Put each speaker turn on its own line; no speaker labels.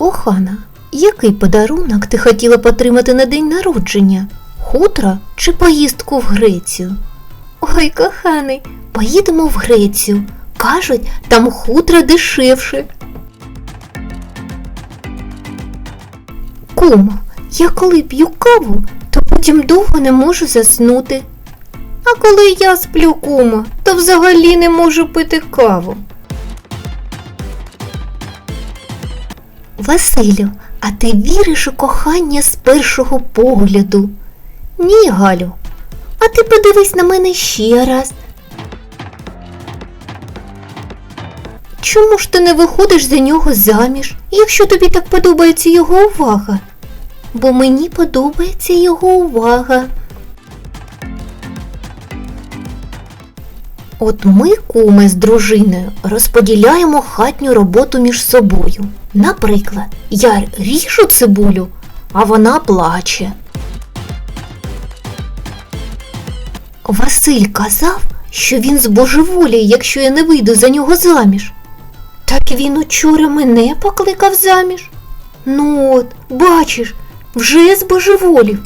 Кохана, який подарунок ти хотіла б отримати на день народження? Хутра чи поїздку в Грецію? Ой, коханий, поїдемо в Грецію. Кажуть, там хутра дешевше. Кумо, я коли п'ю каву, то потім довго не можу заснути. А коли я сплю, кумо, то взагалі не можу пити каву. Василю, а ти віриш у кохання з першого погляду? Ні, Галю. А ти подивись на мене ще раз. Чому ж ти не виходиш за нього заміж, якщо тобі так подобається його увага? Бо мені подобається його увага. От ми, куми з дружиною, розподіляємо хатню роботу між собою. Наприклад, я ріжу цибулю, а вона плаче. Василь казав, що він збожеволіє, якщо я не вийду за нього заміж. Так він учора мене покликав заміж. Ну от, бачиш, вже збожеволів.